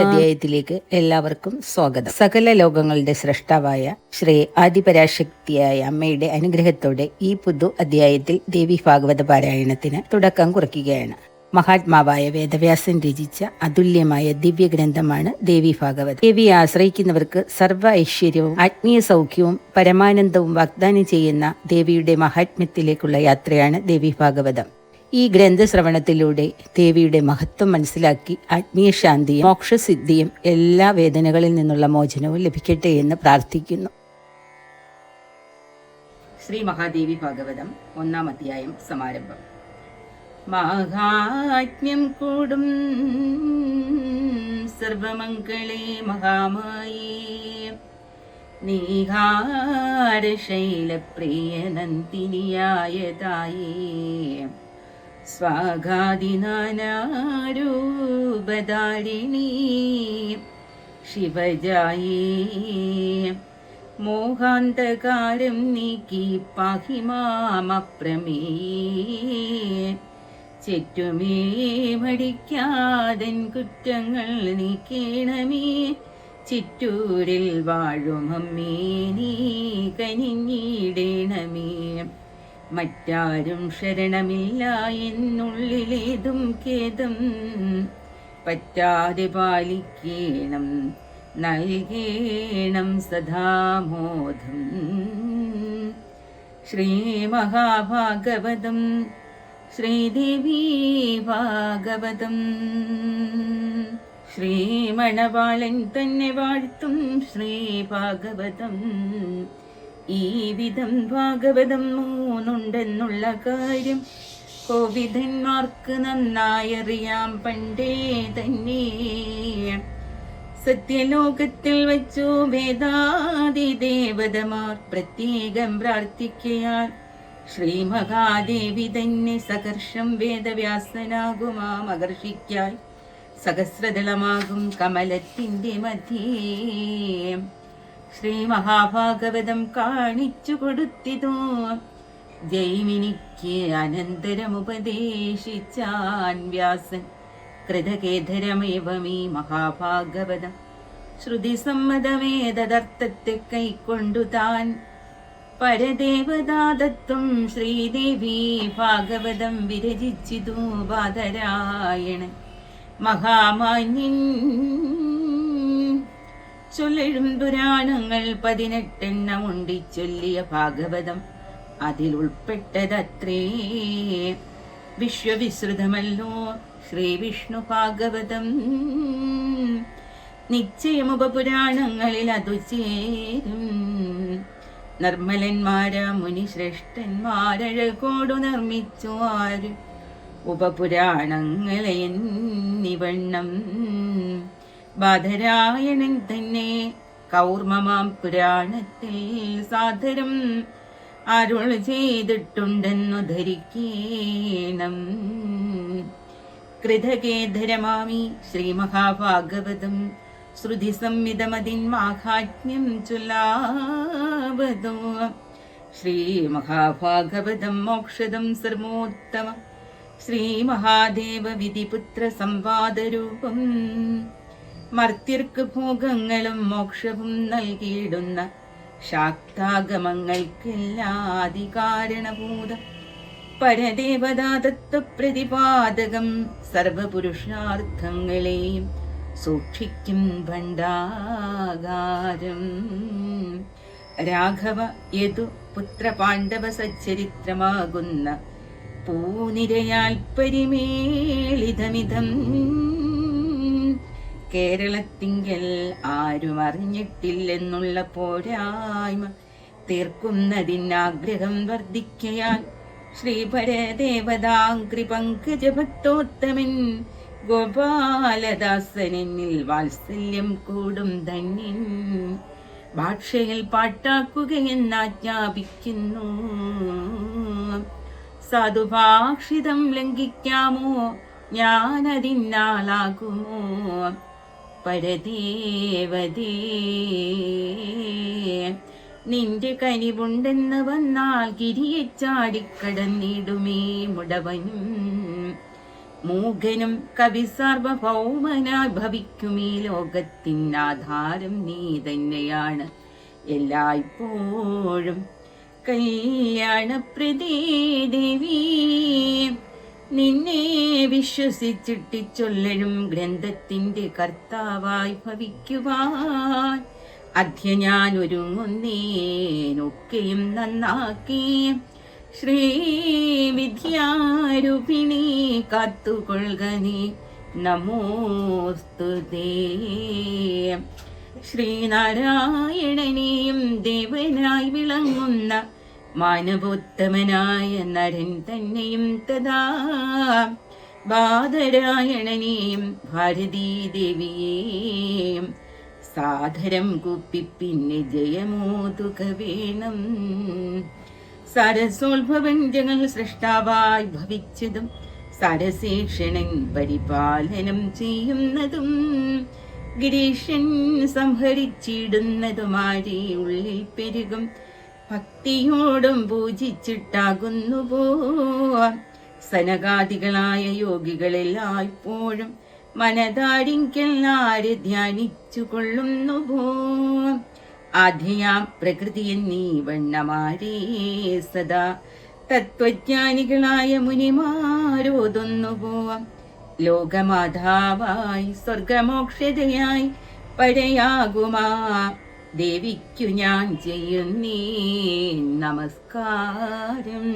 അധ്യായത്തിലേക്ക് എല്ലാവർക്കും സ്വാഗതം. സകല ലോകങ്ങളുടെ സൃഷ്ടാവായ ശ്രീ ആദിപരാശക്തിയായ അമ്മയുടെ അനുഗ്രഹത്തോടെ ഈ പുതു അധ്യായത്തിൽ ദേവി ഭാഗവത പാരായണത്തിന് തുടക്കം കുറിക്കുകയാണ്. മഹാത്മാവായ വേദവ്യാസൻ രചിച്ച അതുല്യമായ ദിവ്യ ഗ്രന്ഥമാണ് ദേവി ഭാഗവത്. ദേവിയെ ആശ്രയിക്കുന്നവർക്ക് സർവ ഐശ്വര്യവും ആത്മീയ സൗഖ്യവും പരമാനന്ദവും വാഗ്ദാനം ചെയ്യുന്ന ദേവിയുടെ മഹാത്മ്യത്തിലേക്കുള്ള യാത്രയാണ് ദേവി ഭാഗവതം. ഈ ഗ്രന്ഥശ്രവണത്തിലൂടെ ദേവിയുടെ മഹത്വം മനസ്സിലാക്കി ആത്മീയ ശാന്തിയും മോക്ഷസിദ്ധിയും എല്ലാ വേദനകളിൽ നിന്നുള്ള മോചനവും ലഭിക്കട്ടെ എന്ന് പ്രാർത്ഥിക്കുന്നു. ശ്രീ മഹാദേവി ഭാഗവതം ഒന്നാം അധ്യായം സമാരംഭം. മഹാത്മ്യം കൂടും സർവമംഗളേ മഹാമായേ. നീഹാരശൈലപ്രിയ നന്ദിനിയായതായേ സ്വാഗാദിനാരൂപധാരിണീ ശിവജായേ. മോഹാന്തകാരം നീക്കി പാഹി മാമപ്രമേ. ചെറ്റുമേ മടിക്കാതൻ കുറ്റങ്ങൾ നീക്കേണമേ. ചിറ്റൂരിൽ വാഴുമമ്മേ നീ കനിഞ്ഞിടേണമേ. മറ്റാരും ശരണമില്ല. എന്നുള്ളിലേതും ഖേദം പറ്റാതെ പാലിക്കേണം. നൽകേണം സദാമോദം ശ്രീമഹാഭാഗവതം ശ്രീദേവി ഭാഗവതം. ശ്രീമണബാലൻ തന്നെ വാഴ്ത്തും ശ്രീ ഭാഗവതം. ഈ വിധം ഭാഗവതം മൂന്നുണ്ടെന്നുള്ള കാര്യം കോവിദന്മാർക്ക് നന്നായി അറിയാം പണ്ടേ തന്നെ. സത്യലോകത്തിൽ വച്ചു വേദാദി ദേവതമാർ പ്രത്യേകം പ്രാർത്ഥിക്കയാൽ ശ്രീ മഹാദേവി തന്നെ സകർഷം വേദവ്യാസനാകുമാം മഹർഷിക്കായി. സഹസ്രദളമാകും കമലത്തിന്റെ മധ്യേ. ശ്രീ മഹാഭാഗവതം കാണിച്ചു കൊടുത്തിതോ ജൈമിനിക്ക് അനന്തരം ഉപദേശിച്ചാൻ വ്യാസൻ കൃതകേധരമേവമീ മഹാഭാഗവതം. ശ്രുതിസമ്മതമേതദർത്ഥത്തെ കൈക്കൊണ്ടു താൻ പരദേവതാദത്വം ശ്രീദേവി ഭാഗവതം വിരചിച്ചിതു ബാധരായണൻ. മഹാമാന്യൻ ചൊല്ലിടും പുരാണങ്ങൾ പതിനെട്ടെണ്ണം ഉണ്ടി ചൊല്ലിയ ഭാഗവതം അതിലുൾപ്പെട്ടതത്രേ വിശ്വവിശ്രുതമല്ലോ ശ്രീ വിഷ്ണു ഭാഗവതം. നിശ്ചയം ഉപപുരാണങ്ങളിൽ അതു ചേരും. നിർമ്മലന്മാര മുനിശ്രേഷ്ഠന്മാരഴകോടു നിർമ്മിച്ചു ആര്? ഉപപുരാണങ്ങളെ എന്നിവണ്ണം. ബാധരായണൻ തന്നെ കൗർമമാം പുരാണത്തിൽ സാധരം അരുൾ ചെയ്തിട്ടുണ്ടെന്നു ധരിക്കേണം. കൃതകേധരമാമി ശ്രീ മഹാഭാഗവതം ശ്രുതി സംവിധമതിൻ മാഹാത്മ്യം ചൊല്ലാവതോ. ശ്രീ മഹാഭാഗവതം മോക്ഷദം സർവോത്തമ. ശ്രീ മഹാദേവ വിധിപുത്ര സംവാദരൂപം മർത്യർക്ക് ഭോഗങ്ങളും മോക്ഷവും നൽകിയിടുന്ന ശാക്താഗമങ്ങൾക്കെല്ലാധികാരണഭൂത പരദേവതാതത്വ പ്രതിപാദകം സർവപുരുഷാർത്ഥങ്ങളെയും സൂക്ഷിക്കും ഭണ്ഡാകാരം. രാഘവ യതു പുത്ര പാണ്ഡവ സച്ചരിത്രമാകുന്ന പൂനിരയാൽ പരിമേളിതമിതം കേരളത്തിങ്കൽ ആരും അറിഞ്ഞിട്ടില്ലെന്നുള്ള പോരായ്മ തീർക്കുന്നതിനാഗ്രഹം വർദ്ധിക്കയാൽ ശ്രീപരദേവതാഗ്രി പങ്കജഭക്തോത്തമൻ ഗോപാലദാസനെന്നിൽ വാത്സല്യം കൂടും ധന്യൻ. ഭാഷയിൽ പാട്ടാക്കുകയെന്നാജ്ഞാപിക്കുന്നു സാധുഭാഷിതം ലംഘിക്കാമോ? ഞാനതിന്നാളാകുമോ പരദേവതേ നിന്റെ കനിവുണ്ടെന്ന് വന്നാൽ കിരിയെ ചാടിക്കടന്നിടുമേ മുടവനും മൂകനും കവി സാർവഭൗമനായി ഭവിക്കും ഈ ലോകത്തിനാധാരം നീ തന്നെയാണ്. എല്ലായ്പ്പോഴും കല്യാണപ്രദേ ദേവി. നിന്നെ വിശ്വസിച്ചിട്ടിച്ചൊല്ലും ഗ്രന്ഥത്തിന്റെ കർത്താവായി ഭവിക്കുവാൻ. അധ്യ ഞാൻ ഒരുങ്ങുന്നേനൊക്കെയും നന്നാക്കി. ശ്രീ വിദ്യാരൂപിണി കാത്തുകൊള്ളുക നമോസ്തുതേ ശ്രീനാരായണനെയും ദേവനായി വിളങ്ങുന്ന മാനവോത്തമനായ നരൻ തന്നെയും തഥാ. ബാധരായണനെയും ഭാരതീ ദേവിയെയും സാധരം കുപ്പിപ്പിന്നെ ജയമോതുക വേണം സരസോത്ഭവഞ്ചങ്ങൾ സൃഷ്ടാവായി ഭവിച്ചതും സരസേഷണൻ പരിപാലനം ചെയ്യുന്നതും ഗിരീഷൻ സംഹരിച്ചിടുന്നതുമാരി ഉള്ളിൽ പെരുകും. ഭക്തിയോടും പൂജിച്ചിട്ടാകുന്നു പോവാം സനകാദികളായ യോഗികളെല്ലായ്പ്പോഴും മനതാരിങ്കെല്ലാര് ധ്യാനിച്ചു കൊള്ളുന്നു പോവാം ആദ്യയാം പ്രകൃതിയെ നീ വണ്ണമാരേ സദാ. തത്വജ്ഞാനികളായ മുനിമാരോതൊന്നു പോവാം ലോകമാതാവായി സ്വർഗമോക്ഷതയായി പരയാകുമാ. ദേവിക്കു ഞാൻ ചെയ്യുന്നേ നമസ്കാരം.